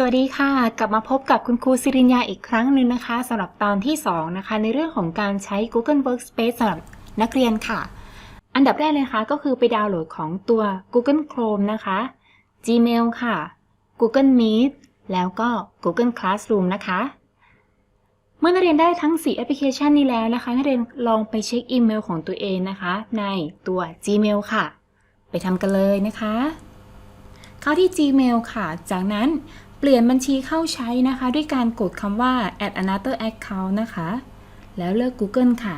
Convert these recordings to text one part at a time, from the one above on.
สวัสดีค่ะ กลับมาพบกับคุณครูสิริญญาอีกครั้งหนึ่งนะคะสำหรับตอนที่ 2 นะคะ ในเรื่องของการใช้ Google Workspace สำหรับนักเรียนค่ะ อันดับแรกเลยนะคะก็คือไปดาวน์โหลดของตัว Google Chrome นะคะ Gmail ค่ะ Google Meet แล้วก็ Google Classroom นะคะ เมื่อนักเรียนได้ทั้ง 4 แอปพลิเคชันนี้แล้วนะคะ นักเรียนลองไปเช็คอีเมลของตัวเองนะคะ ในตัว Gmail ค่ะ ไปทำกันเลยนะคะ เข้าที่ Gmail ค่ะ จากนั้น เปลี่ยนบัญชีเข้าใช้นะคะ ด้วยการกดคำว่า add another account นะคะ แล้วเลือก Google ค่ะ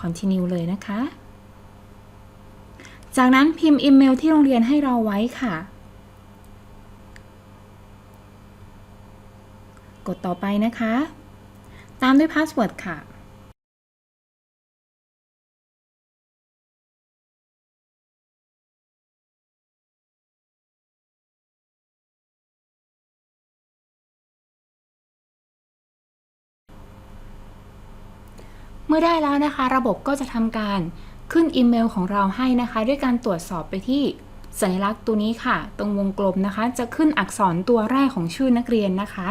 continue เลยนะคะ จากนั้นพิมพ์อีเมลที่โรงเรียนให้เราไว้ค่ะ กดต่อไปนะคะ ตามด้วยพาสเวิร์ดค่ะ มื่อได้แล้วนะคะ ระบบก็จะทำการขึ้นอีเมลของเราให้นะคะ ด้วยการตรวจสอบไปที่สัญลักษณ์ตัวนี้ค่ะ ตรงวงกลมนะคะ จะขึ้นอักษรตัวแรกของชื่อนักเรียนนะคะ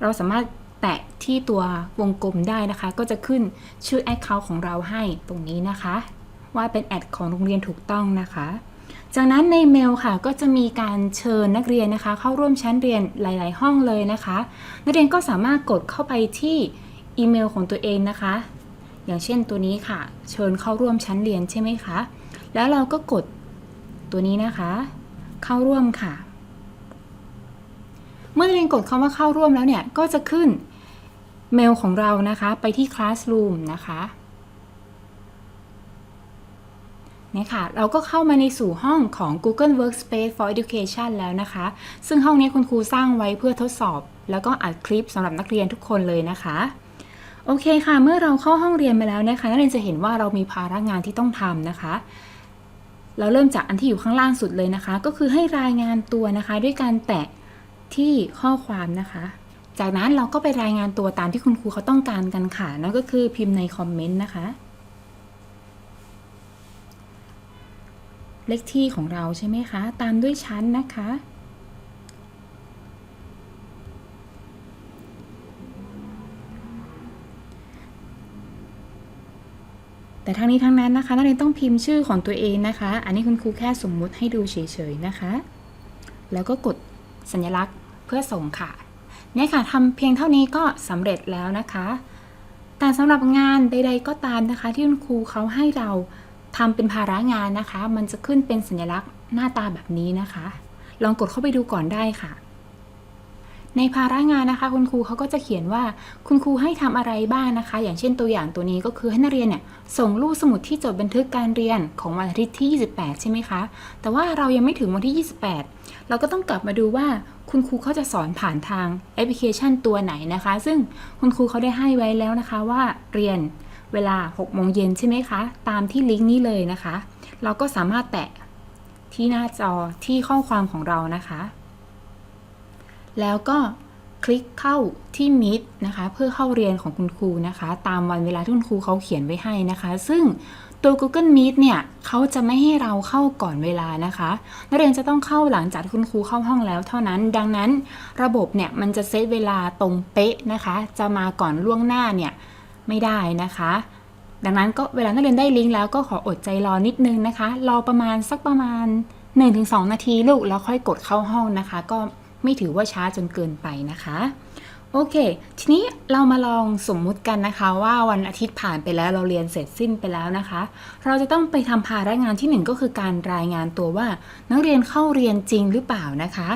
เราสามารถแตะที่ตัววงกลมได้นะคะ ก็จะขึ้นชื่อ Account ของเราให้ตรงนี้นะคะ ว่าเป็นแอดของโรงเรียนถูกต้องนะคะ จากนั้นในเมลค่ะก็จะมีการเชิญนักเรียนนะคะ เข้าร่วมชั้นเรียนหลาย ๆ ห้องเลยนะคะ นักเรียนก็สามารถกดเข้าไปที่อีเมลของตัวเองนะคะ อย่างเช่นตัวนี้ค่ะ เชิญเข้าร่วมชั้นเรียนใช่ไหมคะ แล้วเราก็กดตัวนี้นะคะ เข้าร่วมค่ะ เมื่อนักเรียนกดคำว่าเข้าร่วมแล้วเนี่ย ก็จะขึ้นเมลของเรานะคะไปที่ Classroom นะคะนี่ค่ะเราก็เข้ามาในสู่ห้องของ Google Workspace for Education แล้วนะคะ ซึ่งห้องนี้คุณครูสร้างไว้เพื่อทดสอบ แล้วก็อัดคลิปสำหรับนักเรียนทุกคนเลยนะคะ โอเคค่ะ เมื่อเราเข้าห้องเรียนมาแล้วนะคะนักเรียนจะเห็นว่าเรามีภาระงานที่ต้องทำนะคะ เราเริ่มจากอันที่อยู่ข้างล่างสุดเลยนะคะ ก็คือให้รายงานตัวนะคะ ด้วยการแตะที่ข้อความนะคะ จากนั้นเราก็ไปรายงานตัวตามที่คุณครูเขาต้องการกันค่ะนั่นก็คือพิมพ์ในคอมเมนต์นะคะ เลขที่ของเราใช่ไหมคะ ตามด้วยชั้นนะคะ แต่ทั้งนี้ทั้งนั้นนะคะ นักเรียนต้องพิมพ์ชื่อของตัวเองนะคะ อันนี้คุณครูแค่สมมุติให้ดูเฉยๆนะคะ แล้วก็กดสัญลักษณ์เพื่อส่งค่ะเนี่ยค่ะทำเพียงเท่านี้ก็สำเร็จแล้วนะคะ แต่สำหรับงานใด ๆ ก็ตามนะคะ ที่คุณครูเขาให้เราทำเป็นภาระงานนะคะ มันจะขึ้นเป็นสัญลักษณ์หน้าตาแบบนี้นะคะ ลองกดเข้าไปดูก่อนได้ค่ะ ในภาระงานนะคะ คุณครูเขาก็จะเขียนว่าคุณครูให้ทำอะไรบ้างนะคะ อย่างเช่นตัวอย่างตัวนี้ก็คือให้นักเรียนเนี่ยส่งรูปสมุดที่จดบันทึกการเรียนของวันอาทิตย์ที่ 28 ใช่ไหมคะ แต่ว่าเรายังไม่ถึงวันที่ 28 เราก็ต้องกลับมาดูว่าคุณครูเขาจะสอนผ่านทางแอปพลิเคชันตัวไหนนะคะ ซึ่งคุณครูเขาได้ให้ไว้แล้วนะคะว่าเรียนเวลา6โมงเย็นใช่ไหมคะ ตามที่ลิงก์นี้เลยนะคะ เราก็สามารถแตะที่หน้าจอที่ข้อความของเรานะคะ แล้วก็คลิกเข้าที่ Meet นะคะ เพื่อเข้าเรียนของคุณครูนะคะ ตามวันเวลาที่คุณครูเขาเขียนไว้ให้นะคะ ซึ่งตัว Google Meet เนี่ยเขาจะไม่ให้เราเข้าก่อนเวลานะคะนักเรียนจะต้องเข้าหลังจากคุณครูเข้าห้องแล้วเท่านั้น ดังนั้นระบบเนี่ยมันจะเซตเวลาตรงเป๊ะนะคะ จะมาก่อนล่วงหน้าเนี่ยไม่ได้นะคะ ดังนั้นก็เวลานักเรียนได้ลิงก์แล้วก็ขออดใจรอนิดนึงนะคะรอประมาณสักประมาณ 1-2 นาทีลูกแล้วค่อยกดเข้าห้องนะคะ ก็ ไม่ถือว่าช้าจนเกินไปนะคะโอเค ทีนี้เรามาลองสมมุติกันนะคะว่าวันอาทิตย์ผ่านไปแล้วเราเรียนเสร็จสิ้นไปแล้วนะคะ เราจะต้องไปทำภาระงานที่หนึ่งก็คือการรายงานตัวว่า นักเรียนเข้าเรียนจริงหรือเปล่านะคะ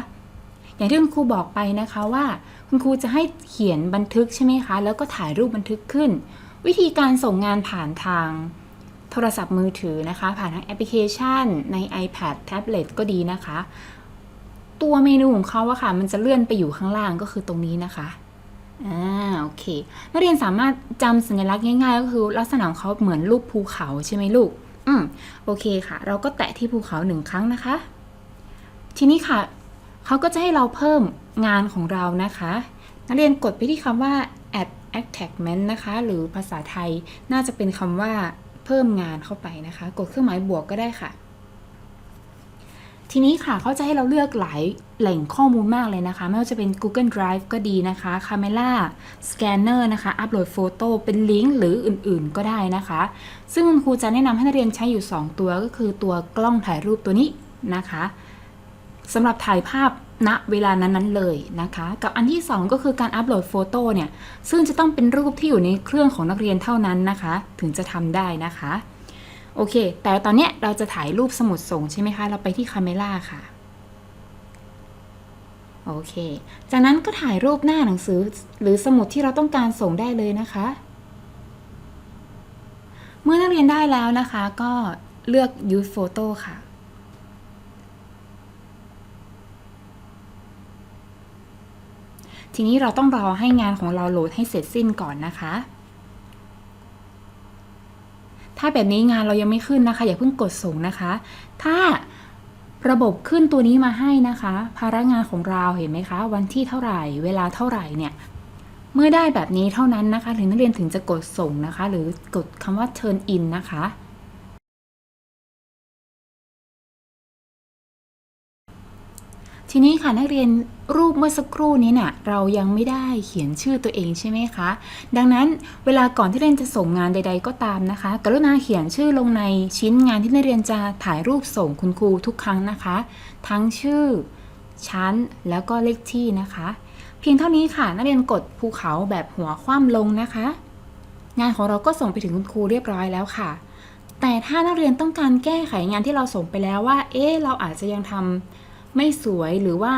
อย่างที่คุณครูบอกไปนะคะว่า คุณครูจะให้เขียนบันทึกใช่ไหมคะ แล้วก็ถ่ายรูปบันทึกขึ้น วิธีการส่งงานผ่านทางโทรศัพท์มือถือนะคะ ผ่านทางแอปพลิเคชัน ใน iPad แท็บเล็ตก็ดีนะคะ ตัวเมนูของเขาอะค่ะ มันจะเลื่อนไปอยู่ข้างล่างก็คือตรงนี้นะคะอ่าโอเค นักเรียนสามารถจำสัญลักษณ์ง่าย ๆ ก็คือลักษณะของเขาเหมือนรูปภูเขาใช่ไหมลูก อืมโอเคค่ะ เราก็แตะที่ภูเขาหนึ่งครั้งนะคะ ทีนี้ค่ะเขาก็จะให้เราเพิ่มงานของเรานะคะ นักเรียนกดไปที่คำว่า add attachment นะคะ หรือภาษาไทยน่าจะเป็นคำว่าเพิ่มงานเข้าไปนะคะ กดเครื่องหมายบวกก็ได้ค่ะ ทีนี้ค่ะเขาจะให้เราเลือกหลายแหล่งข้อมูลมากเลยนะคะ ไม่ว่าจะเป็น Google Drive ก็ดีนะคะ Camera Scanner นะคะ Upload Photo เป็นลิงก์หรืออื่นๆ ก็ได้นะคะ ซึ่งคุณครูจะแนะนำให้นักเรียนใช้อยู่ 2 ตัวก็คือตัวกล้องถ่ายรูปตัวนี้นะคะสำหรับถ่ายภาพณเวลานั้นๆเลยนะคะ กับอันที่ 2 ก็คือการอัปโหลดโฟโต้เนี่ยซึ่งจะต้องเป็นรูปที่อยู่ในเครื่องของนักเรียนเท่านั้นนะคะ ถึงจะทำได้นะคะ โอเค แต่ตอนเนี้ยเราจะถ่ายรูปสมุดส่งใช่ไหมคะ เราไปที่คาเมล่าค่ะ โอเค จากนั้นก็ถ่ายรูปหน้าหนังสือหรือสมุดที่เราต้องการส่งได้เลยนะคะเมื่อนักเรียนได้แล้วนะคะ ก็เลือก use photo ค่ะ ทีนี้เราต้องรอให้งานของเราโหลดให้เสร็จสิ้นก่อนนะคะ ถ้าแบบนี้งานเรายังไม่ขึ้นนะคะ อย่าเพิ่งกดส่งนะคะ ถ้าระบบขึ้นตัวนี้มาให้นะคะ ภาระงานของเราเห็นไหมคะ วันที่เท่าไหร่ เวลาเท่าไหร่เนี่ยเมื่อได้แบบนี้เท่านั้นนะคะ ถึงนักเรียนถึงจะกดส่งนะคะ หรือกดคำว่า turn in นะคะ ทีนี้ค่ะนักเรียนรูปเมื่อสักครู่นี้เนี่ยเรายังไม่ได้เขียนชื่อตัวเองใช่ไหมคะ ดังนั้นเวลาก่อนที่เรียนจะส่งงานใด ๆ ก็ตามนะคะ กรุณาเขียนชื่อลงในชิ้นงานที่นักเรียนจะถ่ายรูปส่งคุณครูทุกครั้งนะคะ ทั้งชื่อ ชั้นแล้วก็เลขที่นะคะ เพียงเท่านี้ค่ะนักเรียนกดภูเขาแบบหัวคว่ำลงนะคะ งานของเราก็ส่งไปถึงคุณครูเรียบร้อยแล้วค่ะแต่ถ้านักเรียนต้องการแก้ไขงานที่เราส่งไปแล้วว่า เอ๊ะ เราอาจจะยังทำ ไม่สวยหรือว่า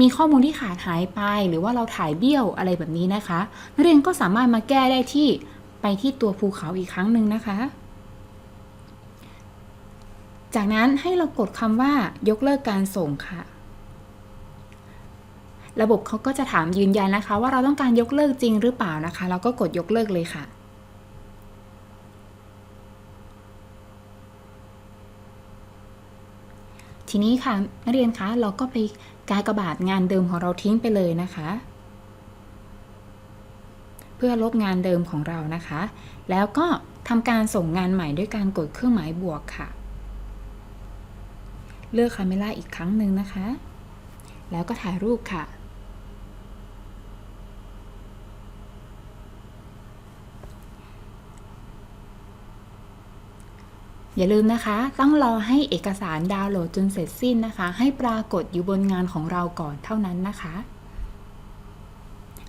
มีข้อมูลที่ขาดหายไป หรือว่าเราถ่ายเบี้ยวอะไรแบบนี้นะคะ นักเรียนก็สามารถมาแก้ได้ที่ไปที่ตัวภูเขาอีกครั้งหนึ่งนะคะ จากนั้นให้เรากดคำว่ายกเลิกการส่งค่ะ ระบบเขาก็จะถามยืนยันนะคะ ว่าเราต้องการยกเลิกจริงหรือเปล่านะคะ เราก็กดยกเลิกเลยค่ะ ทีนี้ค่ะนักเรียนคะเราก็ไปกากบาทงานเดิมของเราทิ้งไปเลยนะคะ เพื่อลบงานเดิมของเรานะคะ แล้วก็ทำการส่งงานใหม่ด้วยการกดเครื่องหมายบวกค่ะ เลือกคาเมล่าอีกครั้งหนึ่งนะคะ แล้วก็ถ่ายรูปค่ะ อย่าลืมนะคะ ต้องรอให้เอกสารดาวน์โหลดจนเสร็จสิ้นนะคะ ให้ปรากฏอยู่บนงานของเราก่อนเท่านั้นนะคะ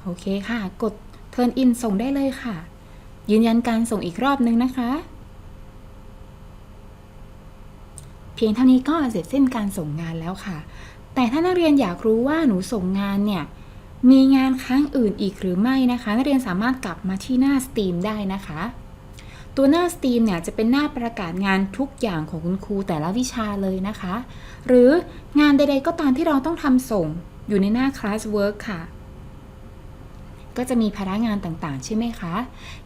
โอเคค่ะ กด Turn in ส่งได้เลยค่ะ ยืนยันการส่งอีกรอบนึงนะคะ เพียงเท่านี้ก็เสร็จสิ้นการส่งงานแล้วค่ะ แต่ถ้านักเรียนอยากรู้ว่าหนูส่งงานเนี่ยมีงานครั้งอื่นอีกหรือไม่นะคะ นักเรียนสามารถกลับมาที่หน้า Steam ได้นะคะ ตัวหน้า Steam เนี่ยจะเป็นหน้าประกาศงานทุกอย่างของคุณครูแต่ละวิชาเลยนะคะ หรืองานใดๆก็ตามที่เราต้องทำส่งอยู่ในหน้า Classwork ค่ะ ก็จะมีภาระงานต่างๆ ใช่ไหมคะ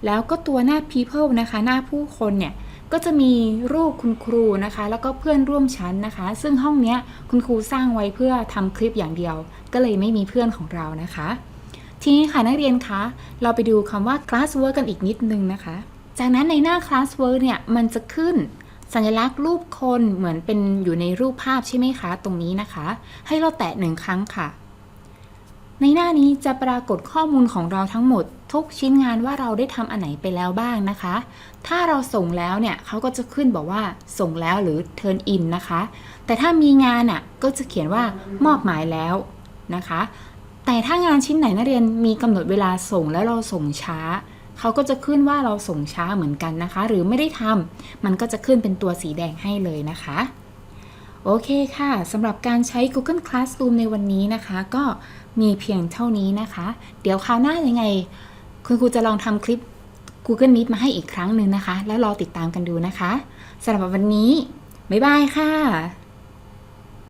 แล้วก็ตัวหน้า People นะคะ หน้าผู้คนเนี่ยก็จะมีรูปคุณครูนะคะ แล้วก็เพื่อนร่วมชั้นนะคะ ซึ่งห้องเนี้ยคุณครูสร้างไว้เพื่อทำคลิปอย่างเดียว ก็เลยไม่มีเพื่อนของเรานะคะ ทีนี้ค่ะนักเรียนคะเราไปดูคำว่า Classwork กันอีกนิดนึงนะคะ จากนั้นในหน้า Classwork เนี่ยมันจะขึ้นสัญลักษณ์รูปคนเหมือนเป็นอยู่ในรูปภาพใช่ไหมคะ ตรงนี้นะคะ ให้เราแตะหนึ่งครั้งค่ะ ในหน้านี้จะปรากฏข้อมูลของเราทั้งหมด ทุกชิ้นงานว่าเราได้ทำอันไหนไปแล้วบ้างนะคะ ถ้าเราส่งแล้วเนี่ยเขาก็จะขึ้นบอกว่าส่งแล้วหรือ turn in นะคะ แต่ถ้ามีงานอะก็จะเขียนว่ามอบหมายแล้วนะคะ แต่ถ้างานชิ้นไหนนักเรียนมีกำหนดเวลาส่งแล้วเราส่งช้า เขาก็จะขึ้นว่าเราส่งช้าเหมือนกันนะคะ หรือไม่ได้ทำมันก็จะขึ้นเป็นตัวสีแดงให้เลยนะคะโอเคค่ะ สำหรับการใช้ Google Classroom ในวันนี้นะคะ ก็มีเพียงเท่านี้นะคะ เดี๋ยวคราวหน้ายังไง คุณครูจะลองทำคลิป Google Meet มาให้อีกครั้งหนึ่งนะคะ แล้วรอติดตามกันดูนะคะสำหรับวันนี้ บ๊ายบายค่ะ